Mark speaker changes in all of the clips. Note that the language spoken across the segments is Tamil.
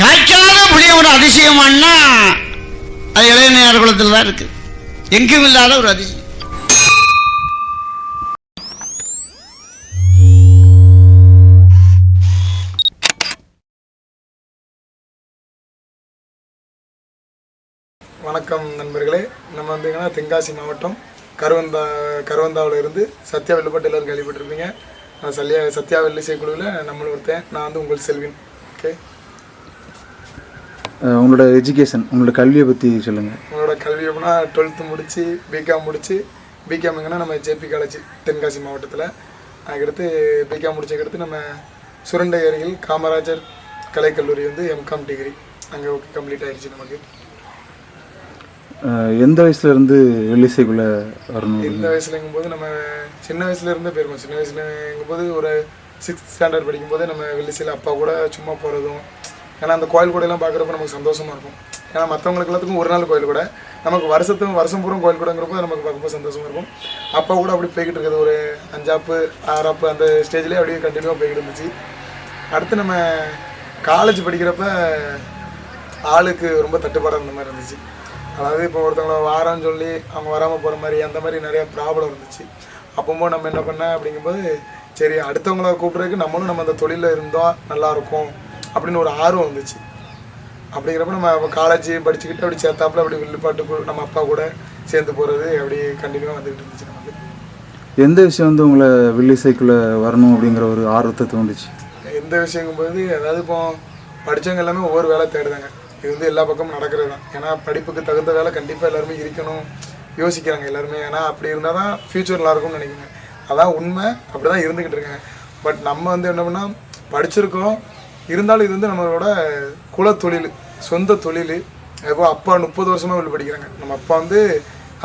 Speaker 1: காய்க்காத புளியோட அதிசயமானா அது இளைஞர் குளத்தில் தான் இருக்கு. எங்கும் இல்லாத ஒரு அதிசயம்.
Speaker 2: வணக்கம் நண்பர்களே. நம்ம வந்தீங்கன்னா தென்காசி மாவட்டம் கருவந்தா கருவந்தாவில் இருந்து சத்யா வெள்ளுப்பட்டு எல்லாரும் கேள்விப்பட்டிருப்பீங்க. நான் சல்யா சத்யா வெள்ளிசை குழுவில் நம்மளும் ஒருத்தன் நான் வந்து உங்கள் செல்வின். ஓகே
Speaker 3: உங்களோட எஜுகேஷன் உங்களோட கல்வியை பற்றி சொல்லுங்கள்
Speaker 2: உங்களோட கல்வி எப்படின்னா டுவெல்த்து முடித்து பிகாம் முடித்து பிகாம் எங்கன்னா நம்ம ஜேபி காலேஜ் தென்காசி மாவட்டத்தில். அதுக்கடுத்து பிகாம் முடிச்சதுக்கடுத்து நம்ம சுரண்டை அருகில் காமராஜர் கலைக்கல்லூரி வந்து எம்காம் டிகிரி அங்கே ஓகே கம்ப்ளீட் ஆயிடுச்சு நமக்கு.
Speaker 3: எந்த வயசுல இருந்து வெள்ளிசைக்குள்ளே வரணும்?
Speaker 2: இந்த வயசுலங்கும் போது நம்ம சின்ன வயசுல இருந்தே போயிருக்கோம். சின்ன வயசுலங்கும் போது ஒரு சிக்ஸ்த் ஸ்டாண்டர்ட் படிக்கும் போதே நம்ம வெள்ளிசையில் அப்பா கூட சும்மா போகிறதும் ஏன்னா அந்த கோயில் கூடையெல்லாம் பார்க்குறப்ப நமக்கு சந்தோஷமாக இருக்கும். ஏன்னா மற்றவங்களுக்கு எல்லாத்துக்கும் ஒரு நாள் கோயில் கூட. நமக்கு வருஷத்துக்கு வருஷம் பூரம் கோயில் கூடங்கிறப்ப நமக்கு பார்க்கும்போது சந்தோஷமாக இருக்கும். அப்போ கூட அப்படி போய்கிட்டு இருக்குது. ஒரு அஞ்சாப்பு ஆறாப்பு அந்த ஸ்டேஜ்லேயே அப்படியே கண்டினியூவாக போய்கிட்டு இருந்துச்சு. அடுத்து நம்ம காலேஜ் படிக்கிறப்ப ஆளுக்கு ரொம்ப தட்டுப்பாடாக இருந்த மாதிரி இருந்துச்சு. அதாவது இப்போ ஒருத்தவங்கள வாரம்னு சொல்லி அவங்க வராமல் போகிற மாதிரி அந்த மாதிரி நிறைய ப்ராப்ளம் இருந்துச்சு. அப்போம்போது நம்ம என்ன பண்ண அப்படிங்கும்போது சரி அடுத்தவங்கள கூப்பிட்றதுக்கு நம்மளும் நம்ம அந்த தொழிலில் இருந்தோம் நல்லாயிருக்கும் அப்படின்னு ஒரு ஆர்வம் வந்துச்சு. அப்படிங்கிறப்ப நம்ம காலேஜ் படிச்சுக்கிட்டு அப்படி சேர்த்தாப்புல அப்படி வில்லுப்பாட்டு நம்ம அப்பா கூட சேர்ந்து போகிறது அப்படி கண்டினியூவாக வந்துக்கிட்டு இருந்துச்சு நமக்கு.
Speaker 3: எந்த விஷயம் வந்து உங்களை வெள்ளிசைக்குள்ளே வரணும் அப்படிங்கிற ஒரு ஆர்வத்தை தோணுச்சு
Speaker 2: எந்த விஷயங்கும்போது அதாவது இப்போ படித்தவங்க எல்லாமே ஒவ்வொரு வேலை தேடுதாங்க இது வந்து எல்லா பக்கமும் நடக்கிறது தான். ஏன்னா படிப்புக்கு தகுந்த வேலை கண்டிப்பாக எல்லாருமே இருக்கணும். யோசிக்கிறாங்க எல்லாருமே. ஏன்னா அப்படி இருந்தால் தான் ஃப்யூச்சர் நல்லா இருக்கும்னு நினைக்கிறேன். அதான் உண்மை. அப்படி தான் இருந்துக்கிட்டு இருக்காங்க. பட் நம்ம வந்து என்ன பண்ணால் படிச்சிருக்கோம். இருந்தாலும் இது வந்து நம்மளோட குலத்தொழில் சொந்த தொழில். இப்போ அப்பா முப்பது வருஷமாக வில்லு படிக்கிறாங்க. நம்ம அப்பா வந்து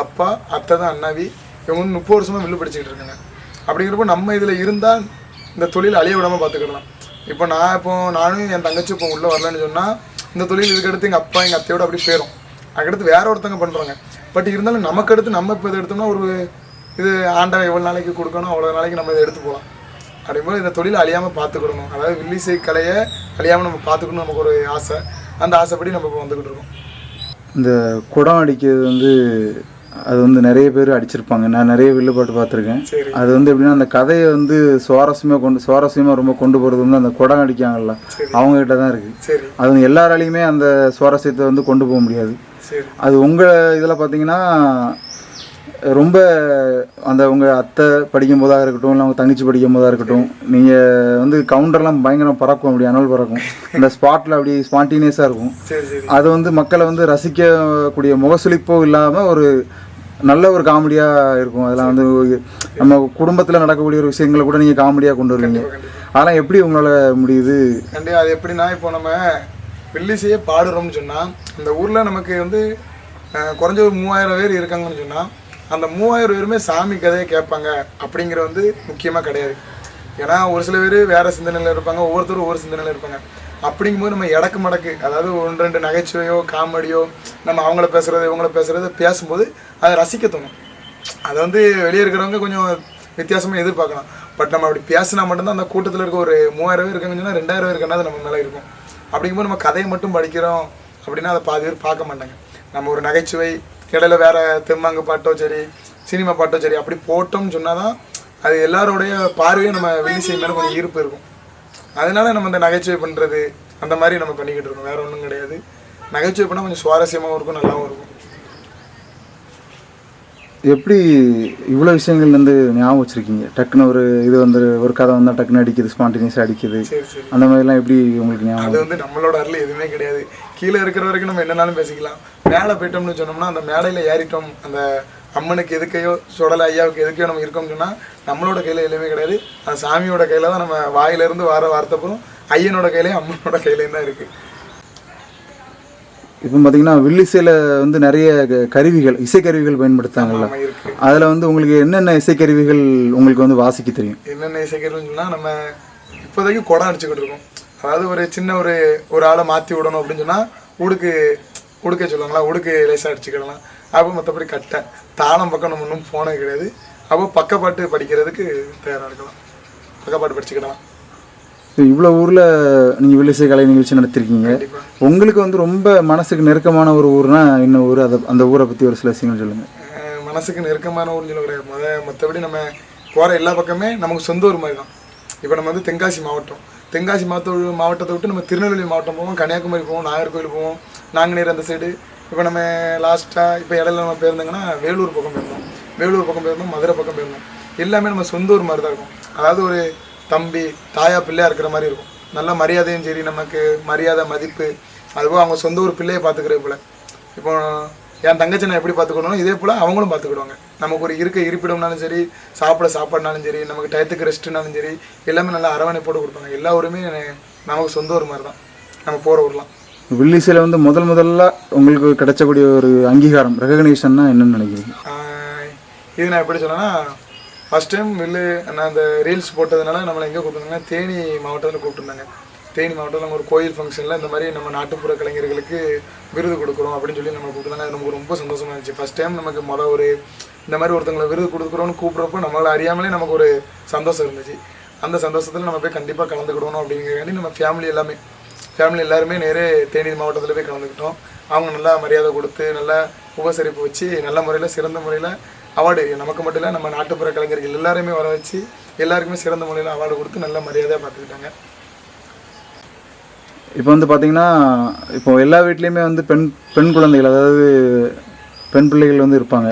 Speaker 2: அப்பா அத்தை தான் அண்ணாவி. இவங்க வந்து முப்பது வருஷமாக வில்லு படிச்சுக்கிட்டு இருக்காங்க. அப்படிங்கிறப்போ நம்ம இதில் இருந்தால் இந்த தொழில் அழிய விடாமல் பார்த்துக்கிடலாம் இப்போ நான் இப்போ நானும் என் தங்கச்சி இப்போ உள்ளே வரலன்னு சொன்னால் இந்த தொழில் இதுக்கடுத்து எங்கள் அப்பா எங்கள் அத்தையோட அப்படி போயிடும் அதுக்கடுத்து வேற ஒருத்தவங்க பண்ணுறாங்க பட் இருந்தாலும் நமக்கு அடுத்து நம்ம இப்போ இதை எடுத்தோம்னா ஒரு இது ஆண்டவன் எவ்வளோ நாளைக்கு கொடுக்கணும் அவ்வளோ நாளைக்கு நம்ம இதை எடுத்து போகலாம். அப்படிங்கும்போது இந்த தொழிலை அழியாமல் பார்த்துக்கிடணும் அதாவது வில்லிசை கலையை அழியாமல் நம்ம பார்த்துக்கணும் நமக்கு ஒரு ஆசை. அந்த ஆசைப்படி நம்ம இப்போ வந்துக்கிட்டு இருக்கோம்.
Speaker 3: இந்த குடம் அடிக்கிறது வந்து அது வந்து நிறைய பேர் அடிச்சிருப்பாங்க. நான் நிறைய வில்லுப்பாட்டு பார்த்துருக்கேன். அது வந்து எப்படின்னா அந்த கதையை வந்து சுவாரஸ்யமாக கொண்டு சுவாரஸ்யமாக ரொம்ப கொண்டு போகிறது வந்து அந்த குடம் அடிக்காங்கல்ல அவங்க கிட்ட தான் இருக்குது அது வந்து எல்லாராலையுமே அந்த சுவாரஸ்யத்தை வந்து கொண்டு போக முடியாது. அது உங்கள் இதில் பார்த்தீங்கன்னா ரொம்ப அந்த உங்கள் அத்தை படிக்கும் போதாக இருக்கட்டும் இல்லை உங்கள் தங்கச்சி படிக்கும் போதாக இருக்கட்டும் நீங்கள் வந்து கவுண்டர்லாம் பயங்கரம் பறக்கும் அப்படி அனல் பறக்கும். அந்த ஸ்பாட்டில் அப்படி ஸ்பான்டீனியஸாக இருக்கும். அது வந்து மக்களை வந்து ரசிக்கக்கூடிய முகசுளிப்போ இல்லாமல் ஒரு நல்ல ஒரு காமெடியாக இருக்கும். அதெல்லாம் வந்து நம்ம குடும்பத்தில் நடக்கக்கூடிய ஒரு விஷயங்களை கூட நீங்கள் காமெடியாக கொண்டு வருவீங்க. அதெல்லாம் எப்படி உங்களால் முடியுது?
Speaker 2: கண்டிப்பா அது எப்படின்னா இப்போ நம்ம வில்லிசையே பாடுறோம்னு சொன்னால் இந்த ஊரில் நமக்கு வந்து குறைஞ்ச ஒரு மூவாயிரம் பேர் இருக்காங்கன்னு சொன்னால் அந்த மூவாயிரம் பேருமே சாமி கதையை கேட்பாங்க அப்படிங்கிற வந்து முக்கியமாக கிடையாது. ஏன்னா ஒரு சில பேர் வேறு சிந்தனையில் இருப்பாங்க ஒவ்வொருத்தரும் ஒவ்வொரு சிந்தனையில் இருப்பாங்க. அப்படிங்கும்போது நம்ம இடக்கு மடக்கு அதாவது ஒன்று ரெண்டு நகைச்சுவையோ காமெடியோ நம்ம அவங்கள பேசுகிறது இவங்கள பேசுகிறது பேசும்போது அதை ரசிக்க தோணும். அதை வந்து வெளியே இருக்கிறவங்க கொஞ்சம் வித்தியாசமாக எதிர்பார்க்கலாம். பட் நம்ம அப்படி பேசினா மட்டும்தான் அந்த கூட்டத்தில் இருக்க ஒரு மூவாயிரம் பேர் இருக்காங்கன்னு சொன்னால் ரெண்டாயிரம் பேர் கண்ணாது நம்ம மேலே இருக்கும். அப்படிங்கும்போது நம்ம கதையை மட்டும் படிக்கிறோம் அப்படின்னா அதை பாதி பேர் பார்க்க மாட்டாங்க. நம்ம ஒரு நகைச்சுவை இடையில வேற தெம்மாங்கு பாட்டோ சரி சினிமா பாட்டோ சரி அப்படி போட்டோம்னு சொன்னால் தான் அது எல்லாரோடைய பார்வையும் நம்ம வெளிச்சை மேலே கொஞ்சம் ஈர்ப்பு இருக்கும். அதனால நம்ம இந்த நகைச்சுவை பண்ணுறது அந்த மாதிரி நம்ம பண்ணிக்கிட்டு இருக்கோம். வேற ஒன்றும் கிடையாது. நகைச்சுவை பண்ணால் கொஞ்சம் சுவாரஸ்யமாகவும் இருக்கும் நல்லாவும் இருக்கும்.
Speaker 3: எப்படி இவ்வளோ விஷயங்கள் வந்து ஞாபகம் வச்சுருக்கீங்க? டக்குன்னு ஒரு இது வந்து ஒரு கதை வந்தால் டக்குன்னு அடிக்குது ஸ்பான்டேனியஸாக அடிக்குது. அந்த மாதிரிலாம் எப்படி உங்களுக்கு ஞாபகம்
Speaker 2: அது வந்து நம்மளோட அருள் எதுவுமே கிடையாது. கீழே இருக்கிற வரைக்கும் நம்ம என்னனாலும் பேசிக்கலாம். மேலே போயிட்டோம்னு சொன்னோம்னா அந்த மேடையில் ஏறிட்டோம். அந்த அம்மனுக்கு எதுக்கையோ சுடலை ஐயாவுக்கு எதுக்கையோ நம்ம இருக்கோம்னு சொன்னால் நம்மளோட கையில் எதுவுமே கிடையாது. அது சாமியோட கையில் தான் நம்ம வாயிலிருந்து வர வார்த்தைப்புறம் ஐயனோட கையிலையும் அம்மனோட கையிலையும் தான் இருக்குது
Speaker 3: இப்போ பார்த்தீங்கன்னா வில்லிசையில் வந்து நிறைய கருவிகள் இசைக்கருவிகள் பயன்படுத்தாங்கல்ல அதில் வந்து உங்களுக்கு என்னென்ன இசைக்கருவிகள் உங்களுக்கு வந்து வாசிக்க தெரியும்?
Speaker 2: என்னென்ன சொன்னால் நம்ம இப்போதைக்கு குடம் அடிச்சுக்கிட்டு இருக்கோம். அதாவது ஒரு சின்ன ஒரு ஒரு ஆளை மாற்றி விடணும் அப்படின்னு சொன்னால் உடுக்கு உடுக்க சொல்லுவாங்களா உடுக்கு லேசாக அடிச்சுக்கிடலாம் அப்போ மற்றபடி கட்டை. தாளம் பக்கம் நம்ம இன்னும் போனது கிடையாது. அப்போ பக்கப்பாட்டு படிக்கிறதுக்கு தயாராக இருக்கலாம். பக்கப்பாட்டு படிச்சுக்கிடலாம்
Speaker 3: இவ்வளோ ஊரில் நீங்கள் வில்லிசை கலை நிகழ்ச்சி நடத்திருக்கீங்க. உங்களுக்கு வந்து ரொம்ப மனசுக்கு நெருக்கமான ஒரு ஊர்னா என்ன ஊர்? அதை அந்த ஊரை பற்றி ஒரு சில விஷயங்கள் சொல்லுங்கள்
Speaker 2: மனசுக்கு நெருக்கமான ஊர்னு சொல்ல கிடையாது. முத மற்றபடி நம்ம போகிற எல்லா பக்கமே நமக்கு சொந்த ஊர் மாதிரி தான் இப்போ நம்ம வந்து தென்காசி மாவட்டம். தென்காசி மாவட்ட மாவட்டத்தை விட்டு நம்ம திருநெல்வேலி மாவட்டம் போவோம் கன்னியாகுமரி போவோம் நாகர்கோவில் போவோம் நாங்குநேர் அந்த சைடு இப்போ நம்ம லாஸ்ட்டாக இப்போ இடையில நம்ம போயிருந்தாங்கன்னா வேலூர் பக்கம் போயிருந்தோம் வேலூர் பக்கம் போயிருந்தோம் மதுரை பக்கம் போயிருந்தோம் எல்லாமே நம்ம சொந்த ஊர் மாதிரி தான் இருக்கும். அதாவது ஒரு தம்பி தாயா பிள்ளையாக இருக்கிற மாதிரி இருக்கும். நல்ல மரியாதையும் சரி நமக்கு மரியாதை மதிப்பு. அதுபோல் அவங்க சொந்த ஊர் பிள்ளையை பார்த்துக்கிறது போல். இப்போ என் தங்கச்சி நான் எப்படி பார்த்துக்கணும் இதே போல் அவங்களும் பார்த்துக்கிடுவாங்க. நமக்கு ஒரு இருக்க இருப்பிடம்னாலும் சரி சாப்பிட சாப்பாடுனாலும் சரி நமக்கு டயத்துக்கு ரெஸ்ட்னாலும் சரி எல்லாமே நல்லா அரவணைப்போடு கொடுப்பாங்க. எல்லா ஊருமே நமக்கு சொந்த ஊர் மாதிரி தான் நம்ம போகிற ஊர்லாம்.
Speaker 3: வில்லிசையில் வந்து முதல் முதல்ல உங்களுக்கு கிடைச்சக்கூடிய ஒரு அங்கீகாரம் ரெகக்னேஷன்னா என்னன்னு நினைக்கிறீங்க?
Speaker 2: இது நான் எப்படி சொன்னேன்னா ஃபஸ்ட் டைம் வில்லு நான் அந்த ரீல்ஸ் போட்டதுனால நம்மளை எங்கே கூப்பிட்டுருந்தாங்க? தேனி மாவட்டத்தில் கூப்பிட்டுருந்தாங்க. தேனி மாவட்டத்தில் ஒரு கோயில் ஃபங்க்ஷனில் இந்த மாதிரி நம்ம நாட்டுப்புற கலைஞர்களுக்கு விருது கொடுக்குறோம் அப்படின்னு சொல்லி நம்ம கொடுத்தாங்க அது நமக்கு ரொம்ப சந்தோஷமாக இருந்துச்சு. ஃபஸ்ட் டைம் நமக்கு மொதல் ஒரு இந்த மாதிரி ஒருத்தங்களை விருது கொடுக்குறோன்னு கூப்பிட்றப்போ நம்மளை அறியாமலே நமக்கு ஒரு சந்தோஷம் இருந்துச்சு. அந்த சந்தோஷத்தில் நம்ம போய் கண்டிப்பாக கலந்துக்கிடணும் அப்படிங்கிறக்காண்டி நம்ம ஃபேமிலி எல்லாமே ஃபேமிலி எல்லாருமே நேரே தேனி மாவட்டத்தில் போய் கலந்துக்கிட்டோம். அவங்க நல்லா மரியாதை கொடுத்து நல்லா உபசரிப்பு வச்சு நல்ல முறையில் சிறந்த முறையில் அவார்டு நமக்கு மட்டும் இல்லை நம்ம நாட்டுப்புற கலைஞர்கள் எல்லாருமே வர வச்சு எல்லாருக்குமே சிறந்த முறையில் அவார்டு கொடுத்து நல்ல மரியாதையாக பார்த்துக்கிட்டாங்க.
Speaker 3: இப்போ வந்து பார்த்தீங்கன்னா இப்போ எல்லா வீட்லேயுமே வந்து பெண் பெண் குழந்தைகள் அதாவது பெண் பிள்ளைகள் வந்து இருப்பாங்க.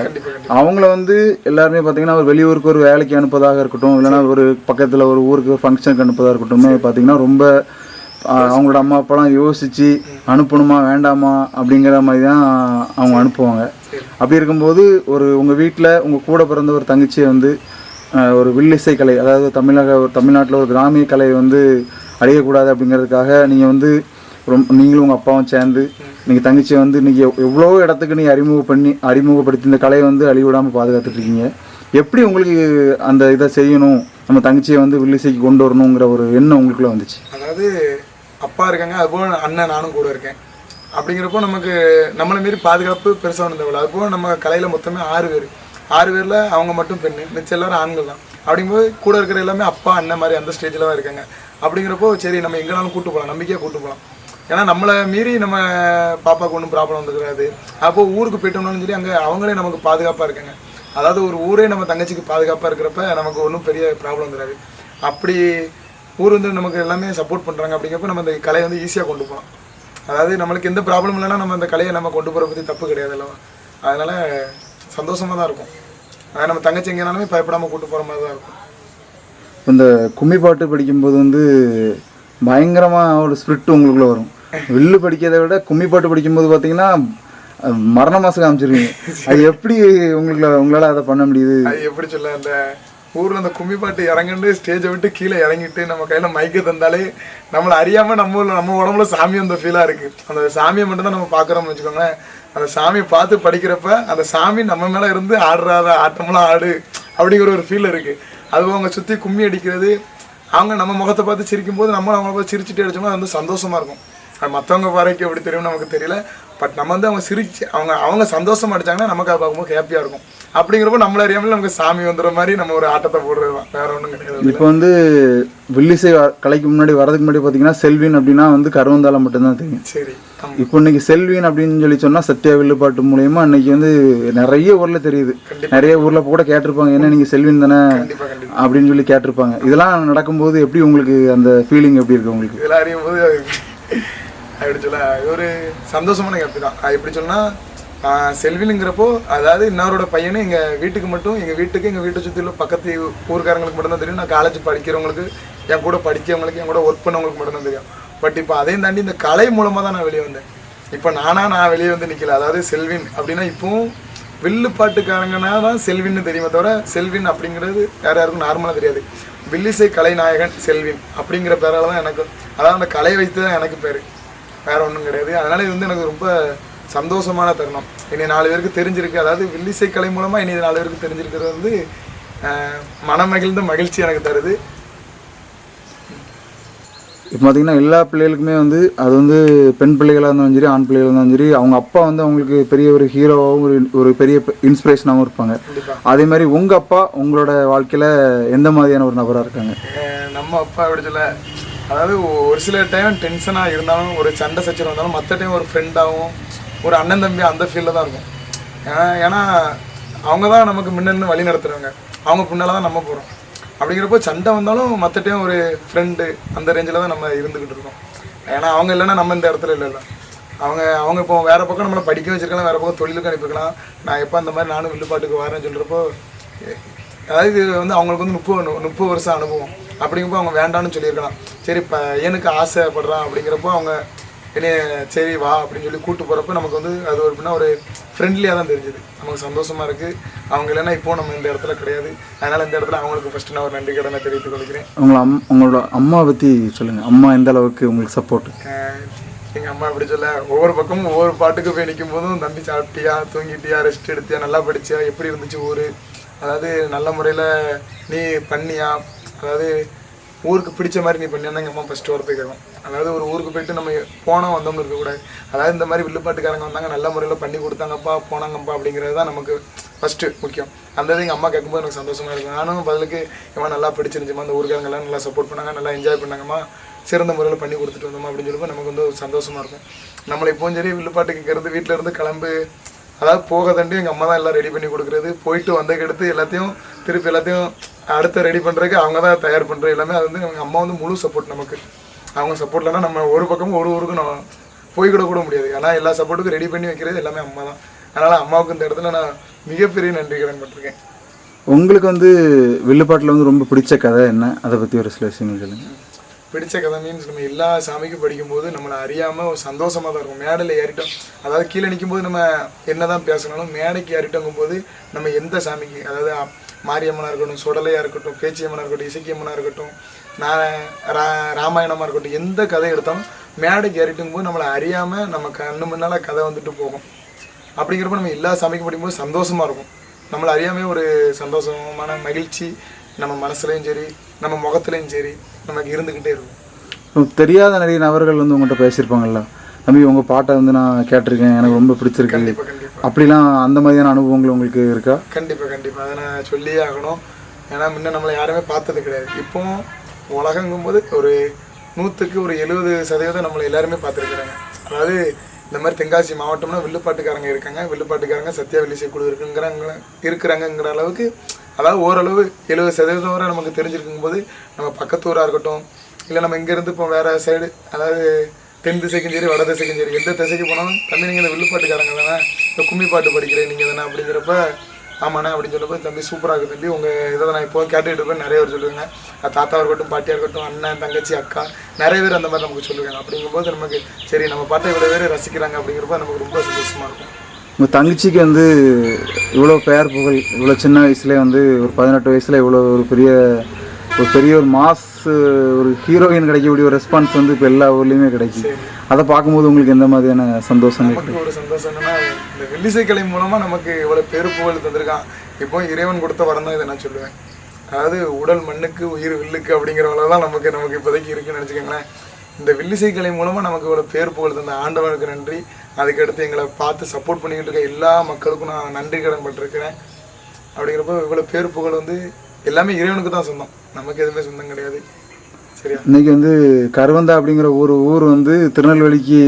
Speaker 3: அவங்கள வந்து எல்லாருமே பார்த்தீங்கன்னா ஒரு வெளியூருக்கு ஒரு வேலைக்கு அனுப்பதாக இருக்கட்டும் இல்லைன்னா ஒரு பக்கத்தில் ஒரு ஊருக்கு ஒரு ஃபங்க்ஷனுக்கு அனுப்பதாக இருக்கட்டும் பார்த்தீங்கன்னா ரொம்ப அவங்களோட அம்மா அப்பாலாம் யோசித்து அனுப்பணுமா வேண்டாமா அப்படிங்கிற மாதிரி தான் அவங்க அனுப்புவாங்க. அப்படி இருக்கும்போது ஒரு உங்கள் வீட்டில் உங்கள் கூட பிறந்த ஒரு தங்கச்சியை வந்து ஒரு வில்லிசை கலை அதாவது தமிழக தமிழ்நாட்டில் ஒரு கிராமிய கலை வந்து அழியக்கூடாது அப்படிங்கிறதுக்காக நீங்கள் வந்து ரொம்ப நீங்களும் உங்கள் அப்பாவும் சேர்ந்து நீங்கள் தங்கச்சியை வந்து இன்றைக்கி எவ்வளோ இடத்துக்கு நீங்கள் அறிமுகம் பண்ணி அறிமுகப்படுத்தி இந்த கலையை வந்து அழிவிடாமல் பாதுகாத்துட்டு இருக்கீங்க. எப்படி உங்களுக்கு அந்த இதை செய்யணும்? நம்ம தங்கச்சியை வந்து வில்லிசைக்கு கொண்டு வரணுங்கிற ஒரு எண்ணம் உங்களுக்குள்ள வந்துச்சு.
Speaker 2: அதாவது அப்பா இருக்காங்க அதுபோல் அண்ணன் நானும் கூட இருக்கேன். அப்படிங்கிறப்போ நமக்கு நம்மளை மீறி பாதுகாப்பு பெருசாக இருந்தவள் அதுபோல் நம்ம கலையில் மொத்தமே ஆறு பேர். ஆறு பேரில் அவங்க மட்டும் பெண்ணு மிச்சம் எல்லாரும் ஆண்கள் தான். அப்படிங்கும்போது கூட இருக்கிற எல்லாமே அப்பா அண்ணன் மாதிரி அந்த ஸ்டேஜில் தான் இருக்காங்க. அப்படிங்கிறப்போ சரி நம்ம எங்கேனாலும் கூட்டு போகலாம் நம்பிக்கையாக கூட்டு போகலாம். ஏன்னா நம்மளை மீறி நம்ம பாப்பாவுக்கு ஒன்றும் ப்ராப்ளம் வந்துக்கிறாது. அப்போ ஊருக்கு போயிட்டோம்னாலும் சரி அங்கே அவங்களே நமக்கு பாதுகாப்பாக இருக்காங்க. அதாவது ஒரு ஊரே நம்ம தங்கச்சிக்கு பாதுகாப்பாக இருக்கிறப்ப நமக்கு ஒன்றும் பெரிய ப்ராப்ளம் வந்துடாது அப்படி ஊர் வந்து நமக்கு எல்லாமே சப்போர்ட் பண்ணுறாங்க அப்படிங்கிறப்ப நம்ம இந்த கலையை வந்து ஈஸியாக கொண்டு போகலாம். அதாவது நம்மளுக்கு எந்த ப்ராப்ளம் இல்லைன்னா நம்ம அந்த கலையை நம்ம கொண்டு போகிற பற்றி தப்பு கிடையாது அல்லவா? அதனால் சந்தோஷமாக தான் இருக்கும். அதாவது நம்ம தங்கச்சி எங்கேனாலுமே பயப்படாமல் கூட்டு போகிற மாதிரி தான் இருக்கும்.
Speaker 3: இந்த கும்மி பாட்டு படிக்கும்போது வந்து பயங்கரமாக ஒரு ஸ்பிரிட் உங்களுக்குள்ளே வரும். வில்லு படிக்கிறதை விட கும்மி பாட்டு படிக்கும்போது பார்த்தீங்கன்னா மரண மாசம் காமிச்சிருவீங்க. அது எப்படி உங்களுக்கு உங்களால் அதை பண்ண முடியுது?
Speaker 2: அது எப்படி சொல்ல அந்த ஊரில் அந்த கும்மி பாட்டு இறங்கிட்டு ஸ்டேஜை விட்டு கீழே இறங்கிட்டு நம்ம கையில் மைக்கு தந்தாலே நம்மளை அறியாமல் நம்ம நம்ம உடம்புல சாமி அந்த ஃபீலாக இருக்குது அந்த சாமியை மட்டும்தான் நம்ம பார்க்குறோம்னு வச்சுக்கோங்களேன். அந்த சாமியை பார்த்து படிக்கிறப்ப அந்த சாமி நம்ம மேலே இருந்து ஆடுறாத ஆட்டமெல்லாம் ஆடு. அப்படிங்கிற ஒரு ஃபீல் இருக்குது அதுவும் அவங்க சுற்றி கும்மி அடிக்கிறது அவங்க நம்ம முகத்தை பார்த்து சிரிக்கும் போது நம்ம அவங்கள பார்த்து சிரிச்சுட்டு அடிச்சோம்னா அது வந்து சந்தோஷமாக இருக்கும். அது மற்றவங்க வரைக்கும் எப்படி தெரியும் நமக்கு தெரியல. பட் நம்ம வந்து அவங்க சிரிச்சு அவங்க அவங்க சந்தோஷமா அடிச்சாங்கன்னா நமக்கு அதை பார்க்கும்போது ஹாப்பியாக இருக்கும். அப்படிங்கிறப்ப நம்மள அறியாமல் நமக்கு சாமி வந்துடுற மாதிரி நம்ம ஒரு ஆட்டத்தை போடுறது தான் வேற ஒன்றும் கிடையாது
Speaker 3: இப்போ வந்து வில்லிசை கலைக்கு முன்னாடி வரதுக்கு முன்னாடி பார்த்தீங்கன்னா செல்வின் அப்படின்னா வந்து கருவந்தாலம் மட்டும்தான் தெரியும்.
Speaker 2: சரி.
Speaker 3: இப்போ இன்னைக்கு செல்வின் அப்படின்னு சொல்லி சொன்னா சத்யா வில்லுப்பாட்டு மூலியமா இன்னைக்கு வந்து நிறைய ஊர்ல தெரியுது. நிறைய ஊர்ல கூட கேட்டிருப்பாங்க என்ன நீங்க செல்வின் தானே? அப்படின்னு சொல்லி கேட்டிருப்பாங்க. இதெல்லாம் நடக்கும்போது எப்படி உங்களுக்கு அந்த ஃபீலிங் எப்படி இருக்கு உங்களுக்கு?
Speaker 2: இதெல்லாம் அறியும் போது எப்படி சொல்ல அது ஒரு சந்தோஷமான கேப்பு தான் எப்படி சொன்னா செல்வினுங்கிறப்போ அதாவது இன்னொருட பையனு எங்கள் வீட்டுக்கு மட்டும் எங்கள் வீட்டுக்கு எங்கள் வீட்டை சுற்றி உள்ள பக்கத்து ஊருக்காரங்களுக்கு மட்டும்தான் தெரியும். நான் காலேஜ் படிக்கிறவங்களுக்கு என் கூட படிக்கிறவங்களுக்கு என் கூட ஒர்க் பண்ணவங்களுக்கு மட்டும்தான் தெரியும். பட் இப்போ அதையும் தாண்டி இந்த கலை மூலமாக தான் நான் வெளியே வந்தேன். இப்போ நானா நான் வெளியே வந்து நிற்கல அதாவது செல்வின். அப்படின்னா இப்போவும் வில்லு பாட்டுக்காரங்கன்னா தான் செல்வின்னு தெரியுமே தவிர செல்வின் அப்படிங்கிறது யார் யாருக்கும் நார்மலாக தெரியாது. வில்லிசை கலைநாயகன் செல்வின். அப்படிங்கிற பேரால தான் எனக்கு அதாவது அந்த கலை வைத்து தான் எனக்கு பேர். வேற ஒன்றும் கிடையாது. அதனால இது வந்து எனக்கு ரொம்ப சந்தோஷமான தருணம். இனி நாலு பேருக்கு தெரிஞ்சிருக்கு. அதாவது வில்லிசை கலை மூலமாக இனி நாலு பேருக்கு தெரிஞ்சிருக்கிறது வந்து மனமகிழ்ந்த மகிழ்ச்சி எனக்கு தருது.
Speaker 3: இப்போ பார்த்தீங்கன்னா எல்லா பிள்ளைகளுக்குமே வந்து அது வந்து பெண் பிள்ளைகளாக இருந்தாலும் சரி ஆண் பிள்ளைகளாக இருந்தாலும் சரி அவங்க அப்பா வந்து அவங்களுக்கு பெரிய ஒரு ஹீரோவாகவும் ஒரு ஒரு பெரிய இன்ஸ்பிரேஷனாகவும் இருப்பாங்க. அதே மாதிரி உங்கள் அப்பா உங்களோட வாழ்க்கையில் எந்த மாதிரியான ஒரு நபராக இருக்காங்க?
Speaker 2: நம்ம அப்பா எப்படி சொல்ல அதாவது ஒரு சில டைம் டென்ஷனாக இருந்தாலும் ஒரு சண்டை சச்சரவு இருந்தாலும் மற்ற டைம் ஒரு ஃப்ரெண்டாகவும் ஒரு அண்ணன் தம்பி அந்த ஃபீல்டில் தான் இருக்கும். ஏன்னா ஏன்னா அவங்க தான் நமக்கு முன்னன்னு வழி நடத்துகிறவங்க அவங்க பின்னால் தான் நம்ம போகிறோம் அப்படிங்கிறப்போ சண்டை வந்தாலும் மற்ற டைம் ஒரு ஃப்ரெண்டு அந்த ரேஞ்சில் தான் நம்ம இருந்துக்கிட்டு இருக்கோம். ஏன்னா அவங்க இல்லைன்னா நம்ம இந்த இடத்துல இல்லை அவங்க அவங்க இப்போ வேறு பக்கம் நம்மளை படிக்க வச்சிருக்கலாம் வேறு பக்கம் தொழிலுக்கு அனுப்பிக்கலாம் நான் எப்போ அந்த மாதிரி நானும் வில்லுப்பாட்டுக்கு வரேன்னு சொல்கிறப்போ அதாவது இது வந்து அவங்களுக்கு வந்து முப்பது முப்பது வருஷம் அனுபவம். அப்படிங்கிறப்போ அவங்க வேண்டாம்னு சொல்லியிருக்கலாம். சரி இப்போ எனக்கு ஆசைப்படுறான் அப்படிங்கிறப்போ அவங்க என்னைய சரி வா அப்படின்னு சொல்லி கூட்டு போகிறப்ப நமக்கு வந்து அது ஒரு எப்படின்னா ஒரு ஃப்ரெண்ட்லியாக தான் தெரிஞ்சுது. நமக்கு சந்தோஷமாக இருக்குது அவங்க இல்லைன்னா இப்போ நம்ம இந்த இடத்துல கிடையாது. அதனால் இந்த இடத்துல அவங்களுக்கு ஃபஸ்ட்டு நான் ஒரு நன்றி கடனை தெரிவித்துக் கொள்கிறேன்.
Speaker 3: உங்களை அம் உங்களோட அம்மா பற்றி சொல்லுங்கள் அம்மா எந்த அளவுக்கு உங்களுக்கு சப்போர்ட்
Speaker 2: எங்கள் அம்மா இப்படி சொல்ல ஒவ்வொரு பக்கமும் ஒவ்வொரு பாட்டுக்கு போய் நிற்கும் போதும் தம்பி சாப்பிட்டியா தூங்கிட்டியா ரெஸ்ட் எடுத்தியா நல்லா படிச்சியா எப்படி இருந்துச்சு ஊர்? அதாவது நல்ல முறையில் நீ பண்ணியா அதாவது ஊருக்கு பிடிச்ச மாதிரி நீ பண்ணியா எங்கள் அம்மா ஃபஸ்ட்டு வரது கேட்கும். அதாவது ஒரு ஊருக்கு போயிட்டு நம்ம போனோம் வந்தோம்னு இருக்கக்கூடாது. அதாவது இந்த மாதிரி வில்லுப்பாட்டுக்காரங்க வந்தாங்க நல்ல முறையில் பண்ணி கொடுத்தாங்கப்பா போனாங்கப்பா அப்படிங்கிறது தான் நமக்கு ஃபஸ்ட்டு முக்கியம். அந்த இது எங்கள் அம்மா கேட்கும்போது எனக்கு சந்தோஷமாக இருக்கும். நானும் பதிலுக்கு இவன் நல்லா பிடிச்சிருந்துச்சுமா அந்த ஊருக்காரங்கெல்லாம் நல்லா சப்போர்ட் பண்ணாங்க நல்லா என்ஜாய் பண்ணாங்கம்மா. சிறந்த முறையில் பண்ணி கொடுத்துட்டு வந்தோமா அப்படின்னு சொல்லும்போது நமக்கு வந்து ஒரு சந்தோஷமாக இருக்கும். நம்மளை இப்போவும் சரி வில்லுப்பாட்டுக்கு இருந்து வீட்டில் இருந்து கிளம்பு அதாவது போக தண்டி எங்கள் அம்மா தான் எல்லாம் ரெடி பண்ணி கொடுக்குறது. போயிட்டு வந்ததுக்கு எடுத்து எல்லாத்தையும் திருப்பி எல்லாத்தையும் அடுத்து ரெடி பண்ணுறதுக்கு அவங்க தான் தயார் பண்ணுறது எல்லாமே அது வந்து எங்கள் அம்மா வந்து முழு சப்போர்ட் நமக்கு. அவங்க சப்போர்ட்லனா நம்ம ஒரு பக்கமும் ஒரு ஊருக்கும் நம்ம போய்கிட கூட முடியாது. ஏன்னா எல்லா சப்போர்ட்டுக்கும் ரெடி பண்ணி வைக்கிறது எல்லாமே அம்மா தான். அதனால் அம்மாவுக்கு இந்த இடத்துல நான் மிகப்பெரிய நன்றி கடன் பட்டிருக்கேன்.
Speaker 3: உங்களுக்கு வந்து வில்லுப்பாட்டில் வந்து ரொம்ப பிடிச்ச கதை என்ன? அதை பற்றி ஒரு சில விஷயங்கள் சொல்லுங்கள்
Speaker 2: பிடிச்ச கதை மீன்ஸ் நம்ம எல்லா சாமிக்கும் படிக்கும்போது நம்மளை அறியாமல் ஒரு சந்தோஷமாக தான் இருக்கும். மேடையில் ஏறிட்டோம். அதாவது கீழே நிக்கும்போது நம்ம என்னதான் பேசினாலும் மேடைக்கு ஏறிட்டோங்கும் போது நம்ம எந்த சாமிக்கு அதாவது மாரியம்மனாக இருக்கட்டும் சுடலையாக இருக்கட்டும் பேச்சியம்மனாக இருக்கட்டும் இசக்கியம்மனாக இருக்கட்டும் நான் ரா ராமாயணமாக இருக்கட்டும் எந்த கதை எடுத்தாலும் மேடைக்கு ஏறிட்டும் போது நம்மளை அறியாமல் நம்ம கண்ணு முன்னால் கதை வந்துட்டு போகும். அப்படிங்கிறப்ப நம்ம எல்லா சாமிக்கும் படிக்கும்போது சந்தோஷமாக இருக்கும். நம்மளை அறியாமே ஒரு சந்தோஷமான மகிழ்ச்சி நம்ம மனசுலையும் சரி நம்ம முகத்துலையும் சரி நமக்கு இருந்துக்கிட்டே இருக்கும்.
Speaker 3: தெரியாத நிறைய நபர்கள் வந்து உங்கள்கிட்ட பேசியிருப்பாங்கல்ல? தம்பி உங்கள் பாட்டை வந்து நான் கேட்டிருக்கேன் எனக்கு ரொம்ப பிடிச்சிருக்கு. அப்படிலாம் அந்த மாதிரியான அனுபவங்கள் உங்களுக்கு இருக்கா?
Speaker 2: கண்டிப்பாக கண்டிப்பாக அதை நான் சொல்லியே ஆகணும். ஏன்னா முன்ன நம்மளை யாருமே பார்த்தது கிடையாது. இப்போ உலகங்கும்போது ஒரு நூற்றுக்கு ஒரு எழுபது சதவீதம் நம்மளை எல்லாருமே பார்த்துருக்குறாங்க. அதாவது இந்த மாதிரி தென்காசி மாவட்டம்னா வில்லுப்பாட்டுக்காரங்க இருக்காங்க. வில்லுப்பாட்டுக்காரங்க சத்யா வெள்ளிசை குழு இருக்குங்கிறாங்க இருக்கிறாங்கங்கிற அளவுக்கு அதாவது ஓரளவு எழுபது சதவீதம் வரை நமக்கு தெரிஞ்சிருக்கும் போது நம்ம பக்கத்து ஊராக இருக்கட்டும் இல்லை நம்ம இங்கேருந்து இப்போ வேறு சைடு அதாவது தென் திசைக்கும் சரி வட திசைக்கும் சரி எந்த திசைக்கு போனாலும் தம்பி நீங்கள் இந்த வில்லுப்பாட்டுக்காரங்க தானே? இந்த கும்மி பாட்டு படிக்கிறேன் நீங்கள் தானே அப்படிங்கிறப்ப ஆமாண்ணே அப்படின்னு சொல்லப்போ தம்பி சூப்பராக இருக்குது தம்பி. உங்கள் இதை நான் இப்போ கேட்டுக்கிட்டு இருப்பேன். நிறைய பேர் சொல்லுவேன் தாத்தாவாக தாத்தா இருக்கட்டும் பாட்டியாக இருக்கட்டும் அண்ணன் தங்கச்சி அக்கா. நிறைய பேர் அந்த மாதிரி நமக்கு சொல்லுவாங்க. அப்படிங்கும்போது நமக்கு சரி நம்ம பாட்டை இவ்வளோ பேர் ரசிக்கிறாங்க அப்படிங்கிறப்ப நமக்கு ரொம்ப சந்தோஷமாக இருக்கும்.
Speaker 3: உங்கள் தங்கச்சிக்கு வந்து இவ்வளோ பெயர் புகழ் இவ்வளோ சின்ன வயசுலேயே வந்து ஒரு பதினெட்டு வயசில் இவ்வளோ ஒரு பெரிய ஒரு பெரிய ஒரு மாஸ் ஒரு ஹீரோயின் கிடைக்கக்கூடிய ஒரு ரெஸ்பான்ஸ் வந்து இப்போ எல்லா ஊர்லேயுமே கிடைக்கும் அதை பார்க்கும்போது உங்களுக்கு எந்த மாதிரியான சந்தோஷங்கள்
Speaker 2: நமக்கு ஒரு சந்தோஷம் என்னன்னா இந்த வெள்ளிசைக்கலை மூலமா நமக்கு இவ்வளவு பேரு புகழ் தந்திருக்கான். இப்போ இறைவன் கொடுத்த வரம் தான் இதை நான் சொல்லுவேன். அதாவது உடல் மண்ணுக்கு உயிர் வில்லுக்கு அப்படிங்கிற தான் நமக்கு நமக்கு இப்போதைக்கு இருக்குன்னு நினச்சிக்கோங்களேன். இந்த வில்லிசைக்கலை மூலமா நமக்கு இவ்வளவு பேர் புகழ் தந்த ஆண்டவனுக்கு நன்றி. அதுக்கடுத்து எங்களை பார்த்து சப்போர்ட் பண்ணிக்கிட்டு இருக்க எல்லா மக்களுக்கும் நான் நன்றி கடன் பட்டிருக்கிறேன். அப்படிங்கிறப்போ இவ்வளவு பேர் புகழ் வந்து எல்லாமே இறைவனுக்கு தான் சொந்தம். நமக்கு எதுவுமே சொந்தம் கிடையாது. சரியா?
Speaker 3: இன்னைக்கு வந்து கருவந்தா அப்படிங்கிற ஒரு ஊர் வந்து திருநெல்வேலிக்கு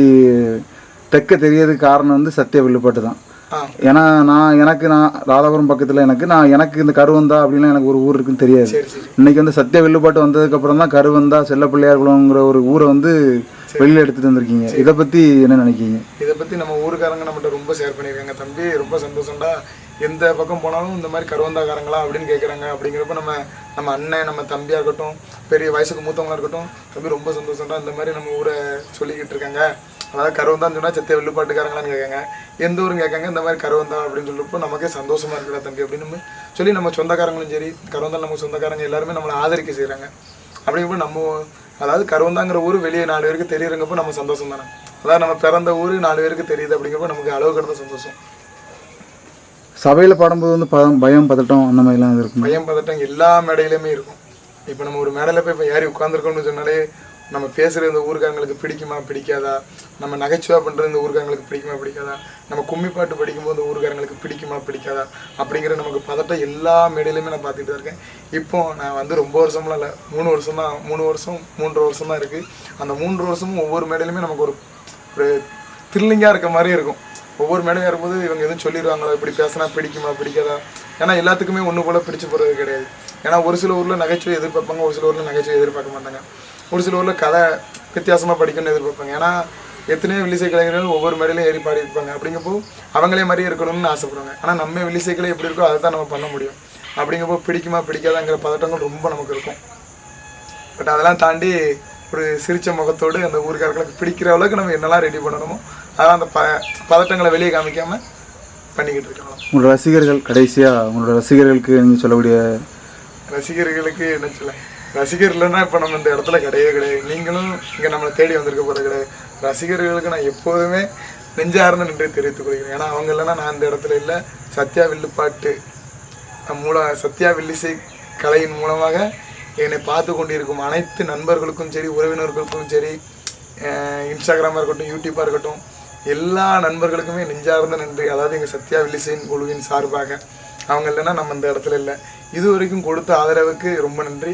Speaker 3: தெற்க தெரியறதுக்கு காரணம் வந்து சத்திய வில்லுப்பாட்டு தான் ஏன்னா நான் எனக்கு நான் ராதாபுரம் பக்கத்தில் எனக்கு நான் எனக்கு இந்த கருவந்தா அப்படின்லாம் எனக்கு ஒரு ஊர் இருக்குன்னு தெரியாது. இன்னைக்கு வந்து சத்திய வில்லுப்பாட்டு வந்ததுக்கு அப்புறம் தான் கருவந்தா செல்லப்பிள்ளையார் குளம்ங்கிற ஒரு ஊரை வந்து வெளியில எடுத்துட்டு வந்திருக்கீங்க. இதை பத்தி என்ன நினைக்கீங்க
Speaker 2: இதை பற்றி நம்ம ஊருக்காரங்க நம்மகிட்ட ரொம்ப ஷேர் பண்ணியிருக்காங்க தம்பி. ரொம்ப சந்தோஷம்டா. எந்த பக்கம் போனாலும் இந்த மாதிரி கருவந்தாக்காரங்களா அப்படின்னு கேட்குறாங்க அப்படிங்கிறப்ப நம்ம நம்ம அண்ணன் நம்ம தம்பியாக இருக்கட்டும் பெரிய வயசுக்கு மூத்தவங்களாக இருக்கட்டும் தம்பி ரொம்ப சந்தோஷம்டா இந்த மாதிரி நம்ம ஊரை சொல்லிக்கிட்டு இருக்காங்க. அதாவது கருவந்தான்னு சொன்னால் சத்திய வெள்ளுப்பாட்டுக்காரங்களான்னு கேட்காங்க எந்த ஊரும் கேட்காங்க இந்த மாதிரி கருவந்தா அப்படின்னு சொல்லிப்போ நமக்கே சந்தோஷமாக இருக்குடா தம்பி அப்படின்னு சொல்லி நம்ம சொந்தக்காரங்களும் சரி கருவந்தால் நம்ம சொந்தக்காரங்க எல்லாருமே நம்மளை ஆதரிக்க செய்கிறாங்க அப்படிங்கும்போது நம்ம அதாவது கருவந்தாங்கிற ஊர் வெளியே நாலு பேருக்கு தெரியுறங்கப்போ நம்ம சந்தோஷம் தானே அதாவது நம்ம பிறந்த ஊர் நாலு பேருக்கு தெரியுது அப்படிங்கிறப்ப நமக்கு அளவு கடந்த சந்தோஷம்.
Speaker 3: சபையில் பாடும்போது வந்து பதம் பயம் பதட்டம் அந்த மாதிரிலாம் இருக்கும்?
Speaker 2: பயம் பதட்டம் எல்லா மேடையிலுமே இருக்கும். இப்போ நம்ம ஒரு மேடையில் போய் இப்போ ஏறி உட்காந்துருக்கோம்னு சொன்னாலே நம்ம பேசுகிற இந்த ஊருக்காரங்களுக்கு பிடிக்குமா பிடிக்காதா? நம்ம நகைச்சுவை பண்ணுறது இந்த ஊருக்காரங்களுக்கு பிடிக்குமா பிடிக்காதா? நம்ம கும்மி பாட்டு படிக்கும்போது இந்த ஊருக்காரங்களுக்கு பிடிக்குமா பிடிக்காதா? அப்படிங்கிற நமக்கு பதட்டம் எல்லா மேடையிலுமே நான் பார்த்துட்டு தான் இருக்கேன். இப்போ நான் வந்து ரொம்ப வருஷம்லாம் இல்லை மூணு வருஷம் தான் மூணு வருஷம் மூன்று வருஷம் தான் இருக்குது அந்த மூன்று வருஷமும் ஒவ்வொரு மேடையிலுமே நமக்கு ஒரு ஒரு த்ரில்லிங்காக இருக்க மாதிரி இருக்கும். ஒவ்வொரு மேடையும் வரும்போது இவங்க எதுவும் சொல்லிடுவாங்களா? இப்படி பேசினா பிடிக்குமா பிடிக்காதா? ஏன்னா எல்லாத்துக்குமே ஒன்று போல் பிடிச்சி போகிறது கிடையாது. ஏன்னா ஒரு சில ஊரில் நகைச்சுவை எதிர்பார்ப்பாங்க ஒரு சில ஊரில் நகைச்சுவை எதிர்பார்க்க மாட்டாங்க. ஒரு சில ஊரில் கதை வித்தியாசமாக படிக்கணும்னு எதிர்பார்ப்பாங்க. ஏன்னா எத்தனையோ வில்லிசை கலைஞர்கள் ஒவ்வொரு மேடையிலும் ஏறி பாடி இருப்பாங்க. அப்படிங்கப்போ அவங்களே மாதிரியே இருக்கணும்னு ஆசைப்படுவாங்க. ஆனால் நம்ம வில்லிசைகளை எப்படி இருக்கோ அதை தான் நம்ம பண்ண முடியும். அப்படிங்கப்போ பிடிக்குமா பிடிக்காதாங்கிற பதட்டங்கள் ரொம்ப நமக்கு இருக்கும். பட் அதெல்லாம் தாண்டி ஒரு சிரித்த முகத்தோடு அந்த ஊருக்காரர்களுக்கு பிடிக்கிற அளவுக்கு நம்ம என்னெல்லாம் ரெடி பண்ணணுமோ அதெல்லாம் அந்த ப பதட்டங்களை வெளியே காமிக்காம பண்ணிக்கிட்டு இருக்கோம்.
Speaker 3: உங்களோட ரசிகர்கள் கடைசியாக உங்களோட ரசிகர்களுக்கு நீங்கள் சொல்லக்கூடிய
Speaker 2: ரசிகர்களுக்கு என்ன சொல்ல ரசிகர் இல்லைன்னா இப்போ நம்ம இந்த இடத்துல கிடையவே கிடையாது. நீங்களும் இங்கே நம்மளை தேடி வந்திருக்க போகிறது கிடையாது. ரசிகர்களுக்கு நான் எப்போதுமே நெஞ்சார்ந்த நன்றி தெரிவித்துக் கொள்கிறேன். ஏன்னா அவங்க இல்லைன்னா நான் இந்த இடத்துல இல்லை. சத்யா வில்லுப்பாட்டு மூல சத்யா வில்லிசை கலையின் மூலமாக என்னை பார்த்து கொண்டிருக்கும் அனைத்து நண்பர்களுக்கும் சரி உறவினர்களுக்கும் சரி இன்ஸ்டாகிராமாக இருக்கட்டும் யூடியூப்பாக இருக்கட்டும் எல்லா நண்பர்களுக்குமே நெஞ்சார்ந்த நன்றி. அதாவது எங்கள் சத்யா வில்லிசைன் குழுவின் சார்பாக. அவங்க இல்லைன்னா நம்ம இந்த இடத்துல இல்லை. இது வரைக்கும் கொடுத்த ஆதரவுக்கு ரொம்ப நன்றி.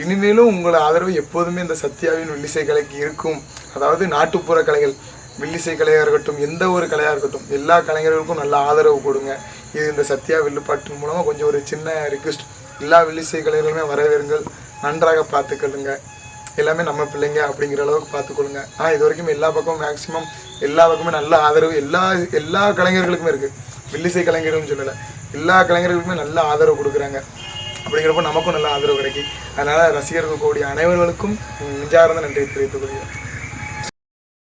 Speaker 2: இனிமேலும் உங்களோட ஆதரவு எப்போதுமே இந்த சத்யாவின் வில்லிசை கலைக்கு இருக்கும். அதாவது நாட்டுப்புற கலைகள் வில்லிசை கலையாக இருக்கட்டும் எந்த ஒரு கலையாக இருக்கட்டும் எல்லா கலைஞர்களுக்கும் நல்ல ஆதரவு கொடுங்க. இது இந்த சத்யா வில்லுப்பாட்டின் மூலமாக கொஞ்சம் ஒரு சின்ன ரிக்வெஸ்ட் எல்லா வில்லிசை கலைஞர்களுமே வரவேறுங்கள் நன்றாக பார்த்துக்கொள்ளுங்க எல்லாமே நம்ம பிள்ளைங்க அப்படிங்கிற அளவுக்கு பார்த்துக்கொள்ளுங்க. ஆனால் இது வரைக்கும் எல்லா பக்கமும் மேக்ஸிமம் எல்லா பக்கமும் நல்ல ஆதரவு எல்லா எல்லா கலைஞர்களுக்குமே இருக்குது வில்லிசை கலைஞர்கள்னு சொல்லலை. எல்லா கலைஞர்களுக்குமே நல்ல ஆதரவு கொடுக்குறாங்க. அப்படிங்கிறப்ப நமக்கும் நல்ல ஆதரவு கிடைக்கும். அதனால் ரசிகர்கள் கூடிய அனைவர்களுக்கும் நெஞ்சார்ந்த நன்றி தெரிவித்துக் கொள்கிறேன்.